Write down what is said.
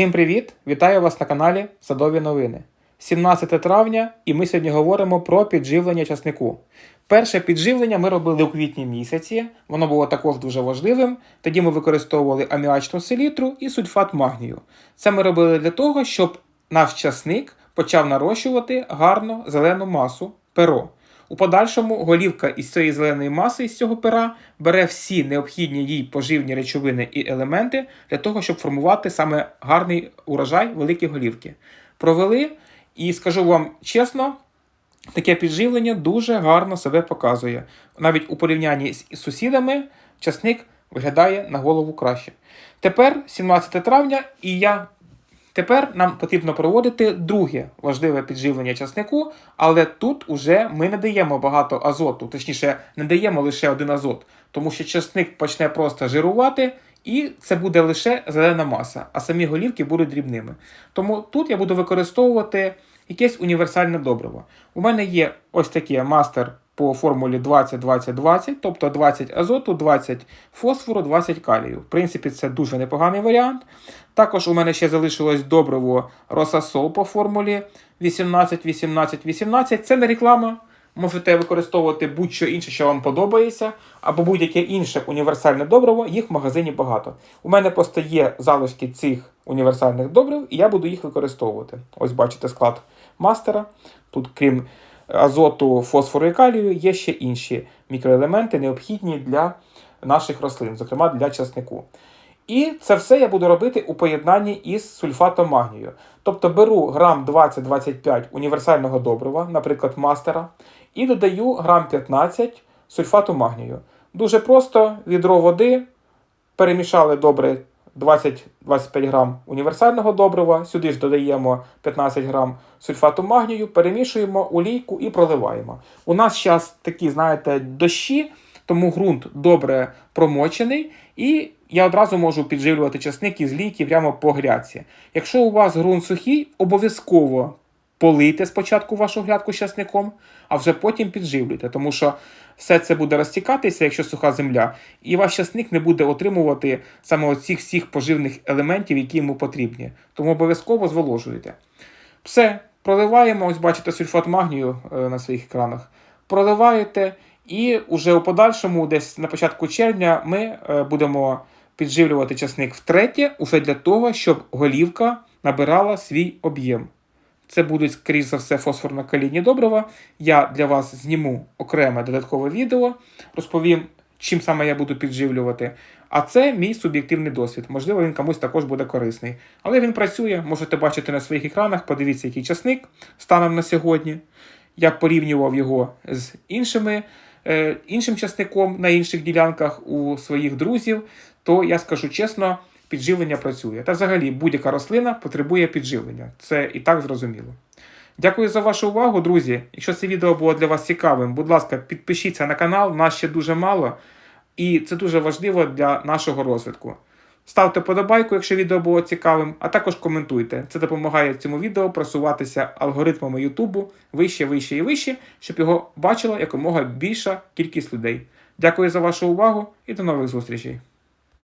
Всім привіт! Вітаю вас на каналі Садові новини. 17 травня, і ми сьогодні говоримо про підживлення часнику. Перше підживлення ми робили у квітні місяці, воно було також дуже важливим. Тоді ми використовували аміачну селітру і сульфат магнію. Це ми робили для того, щоб наш часник почав нарощувати гарну зелену масу перо. У подальшому голівка із цієї зеленої маси, із цього пера, бере всі необхідні їй поживні речовини і елементи для того, щоб формувати саме гарний урожай великі голівки. Провели, і скажу вам чесно, таке підживлення дуже гарно себе показує. Навіть у порівнянні з сусідами часник виглядає на голову краще. Тепер 17 травня, і я Тепер нам потрібно проводити друге важливе підживлення часнику, але тут уже ми не даємо багато азоту, точніше, не даємо лише один азот, тому що часник почне просто жирувати, і це буде лише зелена маса, а самі голівки будуть дрібними. Тому тут я буду використовувати якесь універсальне добриво. У мене є ось такий мастер по формулі 20-20-20, тобто 20 азоту, 20 фосфору, 20 калію. В принципі, це дуже непоганий варіант. Також у мене ще залишилось добриво Росасол по формулі 18-18-18. Це не реклама. Можете використовувати будь-що інше, що вам подобається, або будь-яке інше універсальне добриво, їх в магазині багато. У мене просто є залишки цих універсальних добрив, і я буду їх використовувати. Ось бачите склад мастера. Тут, крім азоту, фосфору і калію, є ще інші мікроелементи, необхідні для наших рослин, зокрема для часнику. І це все я буду робити у поєднанні із сульфатом магнію. Тобто беру грам 20-25 універсального добрива, наприклад, мастера, і додаю грам 15 сульфату магнію. Дуже просто відро води, перемішали добре 20-25 грам універсального добрива, сюди ж додаємо 15 грам сульфату магнію, перемішуємо у і проливаємо. У нас зараз такі, знаєте, дощі, тому ґрунт добре промочений, і я одразу можу підживлювати часник із лійки прямо по гряці. Якщо у вас ґрунт сухий, обов'язково полийте спочатку вашу грядку часником, а вже потім підживлюйте, тому що все це буде розтікатися, якщо суха земля, і ваш часник не буде отримувати саме оцих всіх поживних елементів, які йому потрібні. Тому обов'язково зволожуйте. Все, проливаємо, ось бачите сульфат магнію е, на своїх екранах. Проливаєте, і уже у подальшому, десь на початку червня, ми е, будемо підживлювати часник втретє, уже для того, щоб голівка набирала свій об'єм. Це будуть, скоріш за все, фосфорно-калійні добрива. Я для вас зніму окреме додаткове відео, розповім, чим саме я буду підживлювати. А це мій суб'єктивний досвід. Можливо, він комусь також буде корисний. Але він працює, можете бачити на своїх екранах, подивіться, який часник станом на сьогодні. Я порівнював його з іншими, е, іншим часником на інших ділянках у своїх друзів, то я скажу чесно, підживлення працює. Та взагалі будь-яка рослина потребує підживлення. Це і так зрозуміло. Дякую за вашу увагу, друзі. Якщо це відео було для вас цікавим, будь ласка, підпишіться на канал, нас ще дуже мало, і це дуже важливо для нашого розвитку. Ставте подобайку, якщо відео було цікавим, а також коментуйте. Це допомагає цьому відео просуватися алгоритмами Ютубу вище, вище і вище, щоб його бачила якомога більша кількість людей. Дякую за вашу увагу і до нових зустрічей!